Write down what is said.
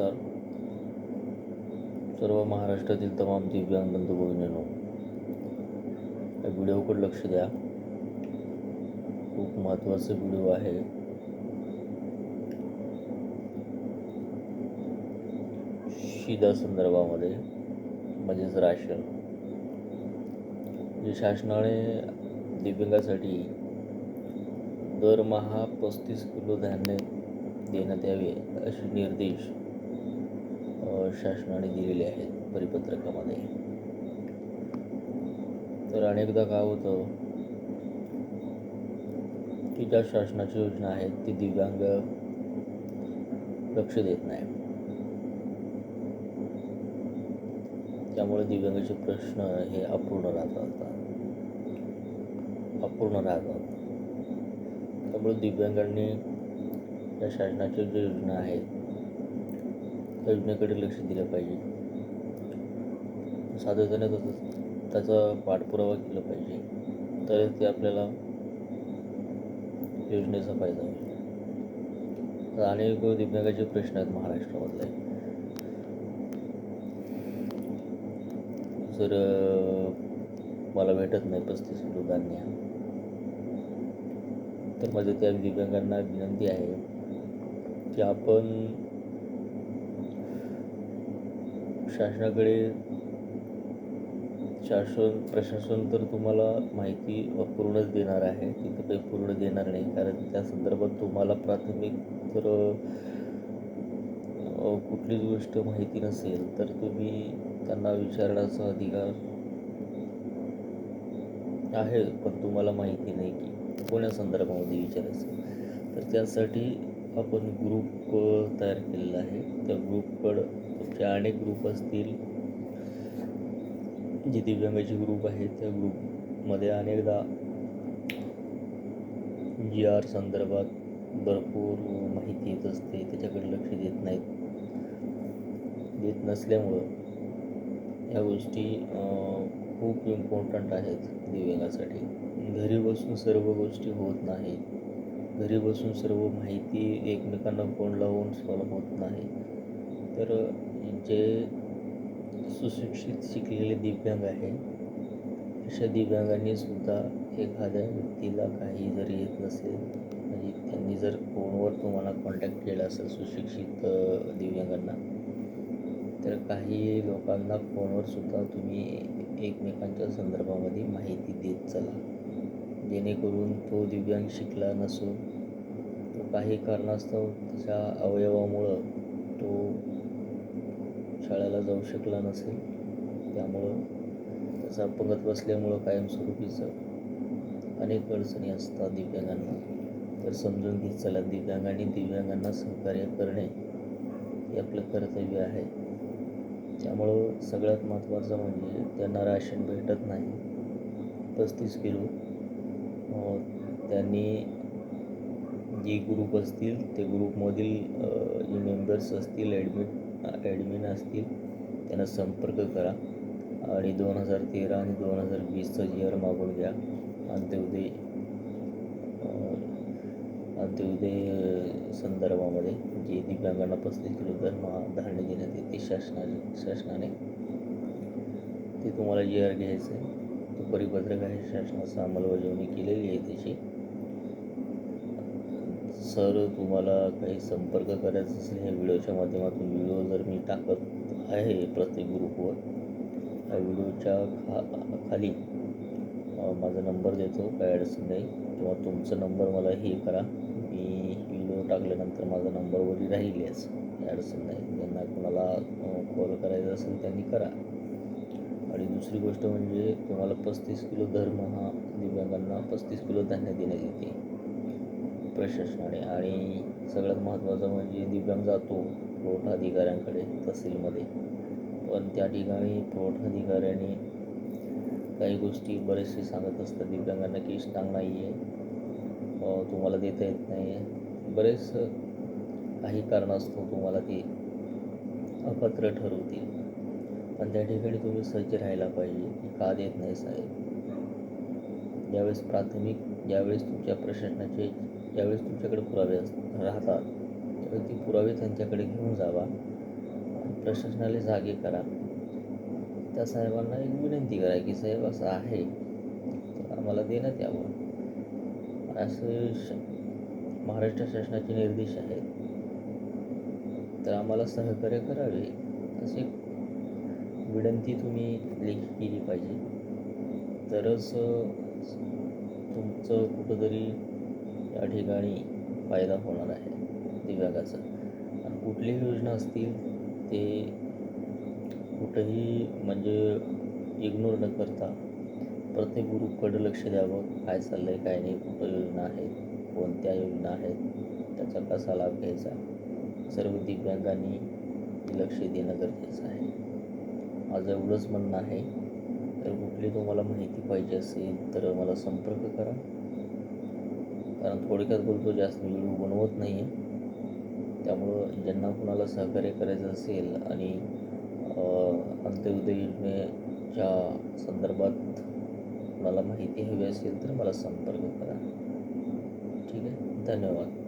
नमस्कार. सर्व महाराष्ट्रातील तमाम दिव्यांग बंधू भगिनींनो या व्हिडिओकडे लक्ष द्या. खूप महत्त्वाचा व्हिडिओ आहे. शिदा संदर्भामध्ये म्हणजेच राशन. जे शासनाने दिव्यांगासाठी दरमहा पस्तीस किलो धान्य देण्यात यावे असे निर्देश शासनाने दिलेले आहेत परिपत्रकामध्ये. तर अनेकदा काय होतं की ज्या शासनाची योजना आहेत ती दिव्यांग लक्ष देत नाही. त्यामुळे दिव्यांगाचे प्रश्न हे अपूर्ण राहतात. अपूर्ण राहतात. त्यामुळे दिव्यांगांनी या शासनाच्या ज्या योजना आहेत योजनेकडे लक्ष दिलं पाहिजे. सातत्याने त्याचा त्याचा पाठपुरावा केला पाहिजे. तर ते आपल्याला योजनेचा फायदा होईल. आणि अनेक दिव्यांगाचे प्रश्न आहेत महाराष्ट्रामधले. जर मला भेटत नाही पस्तीस किलो धान्य तर माझं त्या दिव्यांगांना विनंती आहे की आपण शासनाकडे शासन प्रशासन तर तुम्हाला माहिती पूर्णच देणार आहे. तिथं काही पूर्ण देणार नाही. कारण त्या संदर्भात तुम्हाला प्राथमिक तर कुठलीच गोष्ट माहिती नसेल तर तुम्ही त्यांना विचारण्याचा अधिकार आहे पण तुम्हाला माहिती नाही की कोण्या संदर्भामध्ये विचारायचं. तर त्यासाठी आपण ग्रुप तयार केलेला आहे. त्या ग्रुपकडं तुमचे अनेक ग्रुप असतील जे दिव्यांगाचे ग्रुप आहेत त्या ग्रुपमध्ये अनेकदा जी आर संदर्भात भरपूर माहिती येत असते त्याच्याकडे लक्ष देत नाहीत. देत नसल्यामुळं ह्या गोष्टी खूप इम्पॉर्टंट आहेत दिव्यांगासाठी. घरी बसून सर्व गोष्टी होत नाहीत घरी बसून सर्व माहिती एकमेकांना फोन लावून सॉल्व होत नाही. तर जे सुशिक्षित शिकलेले दिव्यांग आहे अशा दिव्यांगांनी सुद्धा एखाद्या व्यक्तीला काही जर येत नसेल म्हणजे त्यांनी जर फोनवर तुम्हाला कॉन्टॅक्ट केला असेल सुशिक्षित दिव्यांगांना तर काही लोकांना फोनवर सुद्धा तुम्ही एकमेकांच्या संदर्भामध्ये माहिती देत चला. जेणेकरून तो दिव्यांग शिकला नसून तो काही कारणास्तव त्याच्या अवयवामुळं तो शाळेला जाऊ शकला नसेल त्यामुळं त्याचा अपंगत बसल्यामुळं कायमस्वरूपीचं अनेक अडचणी असतात दिव्यांगांना. तर समजून घेत चला दिव्यांगांनी दिव्यांगांना सहकार्य करणे हे आपलं कर्तव्य आहे. त्यामुळं सगळ्यात महत्त्वाचं म्हणजे त्यांना राशन भेटत नाही. पस्तीस किलो त्यांनी जे ग्रुप असतील ते ग्रुपमधील जे मेंबर्स असतील ॲडमिट ॲडमिन असतील त्यांना संपर्क करा. आणि दोन हजार तेरा आणि दोन हजार वीसचं जी आर मागून घ्या. अंत्योदय अंत्योदय संदर्भामध्ये जे दिव्यांगांना पस्तीस किलो धर्म धान्य देण्यात येते शासनाने शासनाने ते तुम्हाला जी आर घ्यायचं आहे तो परिपत्रक आहे शासनाचं अंमलबजावणी केलेली आहे त्याची. सर तुम्हाला काही संपर्क करायचा असेल ह्या व्हिडिओच्या माध्यमातून व्हिडिओ जर मी टाकत आहे प्रत्येक ग्रुपवर ह्या व्हिडिओच्या खा खाली माझा नंबर देतो काय अडचण नाही. किंवा तुमचा नंबर मला हे करा. मी व्हिडिओ टाकल्यानंतर माझा नंबरवरही राहील याच. काही अडचण नाही. ज्यांना कोणाला कॉल करायचा असेल त्यांनी करा. आणि दुसरी गोष्ट म्हणजे तुम्हाला पस्तीस किलो धर्म हा दिव्यांगांना पस्तीस किलो धान्य देण्यात येते. प्रशासनाने आणि सगळ्यात महत्त्वाचं म्हणजे दिव्यांग जातो पुरवठा अधिकाऱ्यांकडे तहसीलमध्ये. पण त्या ठिकाणी पुरवठा अधिकाऱ्यांनी काही गोष्टी बरेचसे सांगत असतात. दिव्यांगांना की स्टांग नाही आहे तुम्हाला देता येत नाही आहे बरेच काही कारणास्तव तुम्हाला ते अपात्र ठरवतील. पण त्या ठिकाणी तुम्ही सज्ज राहायला पाहिजे की का देत नाही साहेब? ज्यावेळेस प्राथमिक ज्यावेळेस तुमच्या प्रशासनाचे ज्यावेळेस तुमच्याकडे पुरावे अस राहतात त्यावेळी ती पुरावे त्यांच्याकडे घेऊन जावा प्रशासनाला जागे करा. त्या साहेबांना एक विनंती करा की साहेब असं आहे तर आम्हाला देण्यात यावं. असे श महाराष्ट्र शासनाचे निर्देश आहेत. तर आम्हाला सहकार्य करावे अशी विनंती तुम्ही लेखी केली पाहिजे. तरच तुमचं कुठंतरी या ठिकाणी फायदा होणार आहे दिव्यांगाचा. आणि कुठलीही योजना असतील ते कुठंही म्हणजे इग्नोर न करता प्रत्येक ग्रुपकडे लक्ष द्यावं काय चाललं आहे काय नाही कुठं योजना आहेत कोणत्या योजना आहेत त्याचा कसा लाभ घ्यायचा? सर्व दिव्यांगांनी लक्ष देणं गरजेचं आहे. माझं एवढंच म्हणणं आहे. तर कुठली तुम्हाला माहिती पाहिजे असेल तर मला संपर्क करा. कारण थोडक्यात बोलतो जास्त व्हिडिओ बनवत नाही आहे त्यामुळं ज्यांना कुणाला सहकार्य करायचं असेल आणि अंत्योदय योजनेच्या संदर्भात कुणाला माहिती हवी असेल तर मला संपर्क करा. ठीक आहे? धन्यवाद.